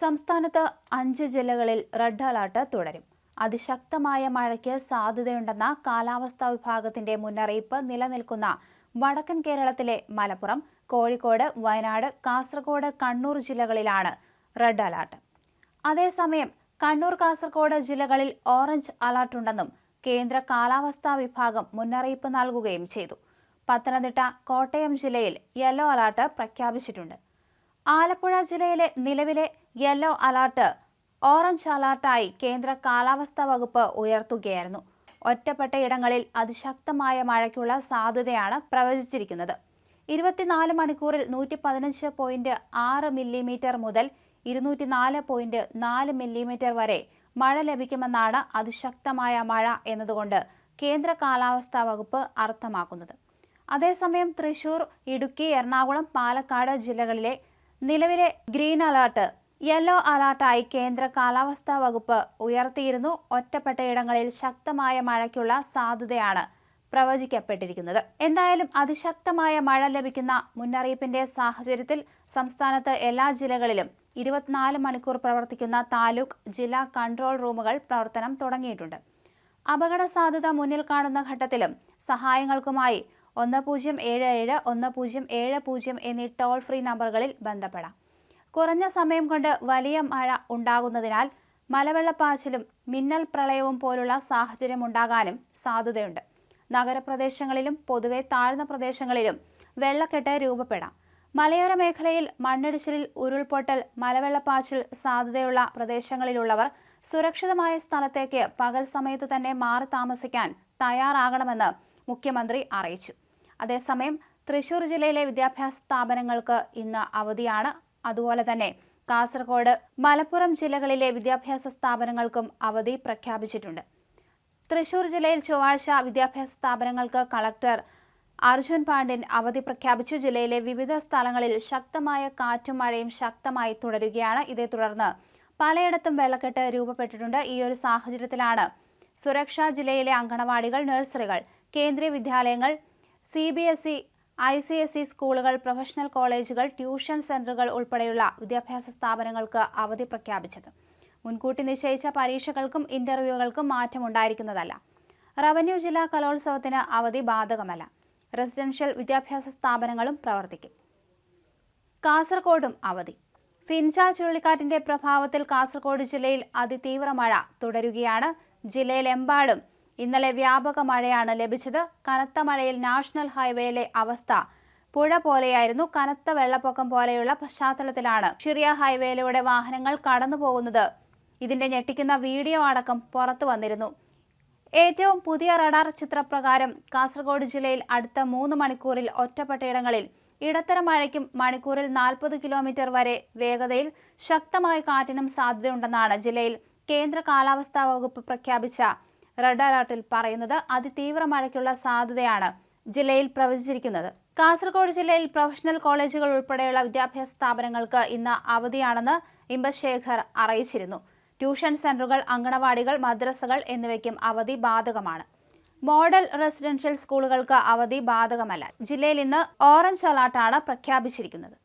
സംസ്ഥാനത്ത് അഞ്ച് ജില്ലകളിൽ റെഡ് അലർട്ട് തുടരും. അതിശക്തമായ മഴയ്ക്ക് സാധ്യതയുണ്ടെന്ന കാലാവസ്ഥാ വിഭാഗത്തിന്റെ മുന്നറിയിപ്പ് നിലനിൽക്കുന്ന വടക്കൻ കേരളത്തിലെ മലപ്പുറം കോഴിക്കോട് വയനാട് കാസർഗോഡ് കണ്ണൂർ ജില്ലകളിലാണ് റെഡ് അലർട്ട്. അതേസമയം കണ്ണൂർ കാസർഗോഡ് ജില്ലകളിൽ ഓറഞ്ച് അലർട്ടുണ്ടെന്നും കേന്ദ്ര കാലാവസ്ഥാ വിഭാഗം മുന്നറിയിപ്പ് നൽകുകയും ചെയ്തു. പത്തനംതിട്ട കോട്ടയം ജില്ലയിൽ യെല്ലോ അലർട്ട് പ്രഖ്യാപിച്ചിട്ടുണ്ട്. ആലപ്പുഴ ജില്ലയിലെ നിലവിലെ യെല്ലോ അലർട്ട് ഓറഞ്ച് അലർട്ടായി കേന്ദ്ര കാലാവസ്ഥാ വകുപ്പ് ഉയർത്തുകയായിരുന്നു. ഒറ്റപ്പെട്ട ഇടങ്ങളിൽ അതിശക്തമായ മഴയ്ക്കുള്ള സാധ്യതയാണ് പ്രവചിച്ചിരിക്കുന്നത്. ഇരുപത്തിനാല് മണിക്കൂറിൽ നൂറ്റി പതിനഞ്ച് പോയിന്റ് ആറ് മില്ലിമീറ്റർ മുതൽ ഇരുന്നൂറ്റി നാല് പോയിന്റ് നാല് മില്ലിമീറ്റർ വരെ മഴ ലഭിക്കുമെന്നാണ് അതിശക്തമായ മഴ എന്നതുകൊണ്ട് കേന്ദ്ര കാലാവസ്ഥാ വകുപ്പ് അർത്ഥമാക്കുന്നത്. അതേസമയം തൃശൂർ ഇടുക്കി എറണാകുളം പാലക്കാട് ജില്ലകളിലെ നിലവിലെ ഗ്രീൻ അലർട്ട് യെല്ലോ അലർട്ടായി കേന്ദ്ര കാലാവസ്ഥാ വകുപ്പ് ഉയർത്തിയിരുന്നു. ഒറ്റപ്പെട്ട ഇടങ്ങളിൽ ശക്തമായ മഴയ്ക്കുള്ള സാധ്യതയാണ് പ്രവചിക്കപ്പെട്ടിരിക്കുന്നത്. എന്തായാലും അതിശക്തമായ മഴ ലഭിക്കുന്ന മുന്നറിയിപ്പിന്റെ സാഹചര്യത്തിൽ സംസ്ഥാനത്ത് എല്ലാ ജില്ലകളിലും ഇരുപത്തിനാല് മണിക്കൂർ പ്രവർത്തിക്കുന്ന താലൂക്ക് ജില്ലാ കൺട്രോൾ റൂമുകൾ പ്രവർത്തനം തുടങ്ങിയിട്ടുണ്ട്. അപകട സാധ്യത മുന്നിൽ കാണുന്ന ഘട്ടത്തിലും സഹായങ്ങൾക്കുമായി ഒന്ന് പൂജ്യം ഏഴ് ഏഴ് ഒന്ന് പൂജ്യം ഏഴ് പൂജ്യം എന്നീ ടോൾ ഫ്രീ നമ്പറുകളിൽ ബന്ധപ്പെടാം. കുറഞ്ഞ സമയം കൊണ്ട് വലിയ മഴ ഉണ്ടാകുന്നതിനാൽ മലവെള്ളപ്പാച്ചിലും മിന്നൽ പ്രളയവും പോലുള്ള സാഹചര്യം ഉണ്ടാകാനും സാധ്യതയുണ്ട്. നഗരപ്രദേശങ്ങളിലും പൊതുവെ താഴ്ന്ന പ്രദേശങ്ങളിലും വെള്ളക്കെട്ട് രൂപപ്പെടാം. മലയോര മേഖലയിൽ മണ്ണിടിച്ചിലിൽ ഉരുൾപൊട്ടൽ മലവെള്ളപ്പാച്ചിൽ സാധ്യതയുള്ള പ്രദേശങ്ങളിലുള്ളവർ സുരക്ഷിതമായ സ്ഥലത്തേക്ക് പകൽ സമയത്ത് തന്നെ മാറി താമസിക്കാൻ തയ്യാറാകണമെന്ന് മുഖ്യമന്ത്രി അറിയിച്ചു. അതേസമയം തൃശൂർ ജില്ലയിലെ വിദ്യാഭ്യാസ സ്ഥാപനങ്ങൾക്ക് ഇന്ന് അവധിയാണ്. അതുപോലെ തന്നെ കാസർഗോഡ് മലപ്പുറം ജില്ലകളിലെ വിദ്യാഭ്യാസ സ്ഥാപനങ്ങൾക്കും അവധി പ്രഖ്യാപിച്ചിട്ടുണ്ട്. തൃശൂർ ജില്ലയിൽ ചൊവ്വാഴ്ച വിദ്യാഭ്യാസ സ്ഥാപനങ്ങൾക്ക് കളക്ടർ അർജുൻ പാണ്ഡ്യൻ അവധി പ്രഖ്യാപിച്ചു. ജില്ലയിലെ വിവിധ സ്ഥലങ്ങളിൽ ശക്തമായ കാറ്റും മഴയും ശക്തമായി തുടരുകയാണ്. ഇതേ തുടർന്ന് പലയിടത്തും വെള്ളക്കെട്ട് രൂപപ്പെട്ടിട്ടുണ്ട്. ഈ ഒരു സാഹചര്യത്തിലാണ് സുരക്ഷാ ജില്ലയിലെ അങ്കണവാടികൾ നഴ്സറികൾ കേന്ദ്രീയ വിദ്യാലയങ്ങൾ C B S E I C S E സ്കൂളുകൾ പ്രൊഫഷണൽ കോളേജുകൾ ട്യൂഷൻ സെന്ററുകൾ ഉൾപ്പെടെയുള്ള വിദ്യാഭ്യാസ സ്ഥാപനങ്ങൾക്ക് അവധി പ്രഖ്യാപിച്ചത്. മുൻകൂട്ടി നിശ്ചയിച്ച പരീക്ഷകൾക്കും ഇന്റർവ്യൂകൾക്കും മാറ്റമുണ്ടായിരിക്കുന്നതല്ല. റവന്യൂ ജില്ലാ കലോത്സവത്തിന് അവധി ബാധകമല്ല. റെസിഡൻഷ്യൽ വിദ്യാഭ്യാസ സ്ഥാപനങ്ങളും പ്രവർത്തിക്കും. കാസർഗോഡും അവധി. ഫിൻചാൽ ചുഴലിക്കാറ്റിന്റെ പ്രഭാവത്തിൽ കാസർഗോഡ് ജില്ലയിൽ അതിതീവ്ര മഴ തുടരുകയാണ്. ജില്ലയിലെമ്പാടും ഇന്നലെ വ്യാപക മഴയാണ് ലഭിച്ചത്. കനത്ത മഴയിൽ നാഷണൽ ഹൈവേയിലെ അവസ്ഥ പുഴ പോലെയായിരുന്നു. കനത്ത വെള്ളപ്പൊക്കം പോലെയുള്ള പശ്ചാത്തലത്തിലാണ് ഷിറിയ ഹൈവേയിലൂടെ വാഹനങ്ങൾ കടന്നു പോകുന്നത്. ഇതിന്റെ ഞെട്ടിക്കുന്ന വീഡിയോ അടക്കം പുറത്തു വന്നിരുന്നു. ഏറ്റവും പുതിയ റഡാർ ചിത്രപ്രകാരം കാസർഗോഡ് ജില്ലയിൽ അടുത്ത മൂന്ന് മണിക്കൂറിൽ ഒറ്റപ്പെട്ടയിടങ്ങളിൽ ഇടത്തരം മഴയ്ക്കും മണിക്കൂറിൽ നാൽപ്പത് കിലോമീറ്റർ വരെ വേഗതയിൽ ശക്തമായ കാറ്റിനും സാധ്യതയുണ്ടെന്നാണ് ജില്ലയിൽ കേന്ദ്ര കാലാവസ്ഥാ വകുപ്പ് പ്രഖ്യാപിച്ച റെഡ് അലർട്ടിൽ പറയുന്നത് അതിതീവ്ര മഴയ്ക്കുള്ള സാധ്യതയാണ് ജില്ലയിൽ പ്രവചിച്ചിരിക്കുന്നത്. കാസർഗോഡ് ജില്ലയിൽ പ്രൊഫഷണൽ കോളേജുകൾ ഉൾപ്പെടെയുള്ള വിദ്യാഭ്യാസ സ്ഥാപനങ്ങൾക്ക് ഇന്ന് അവധിയാണെന്ന് ഇമ്പശേഖർ അറിയിച്ചിരുന്നു. ട്യൂഷൻ സെന്ററുകൾ അങ്കണവാടികൾ മദ്രസകൾ എന്നിവയ്ക്കും അവധി ബാധകമാണ്. മോഡൽ റെസിഡൻഷ്യൽ സ്കൂളുകൾക്ക് അവധി ബാധകമല്ല. ജില്ലയിൽ ഇന്ന് ഓറഞ്ച് അലർട്ടാണ് പ്രഖ്യാപിച്ചിരിക്കുന്നത്.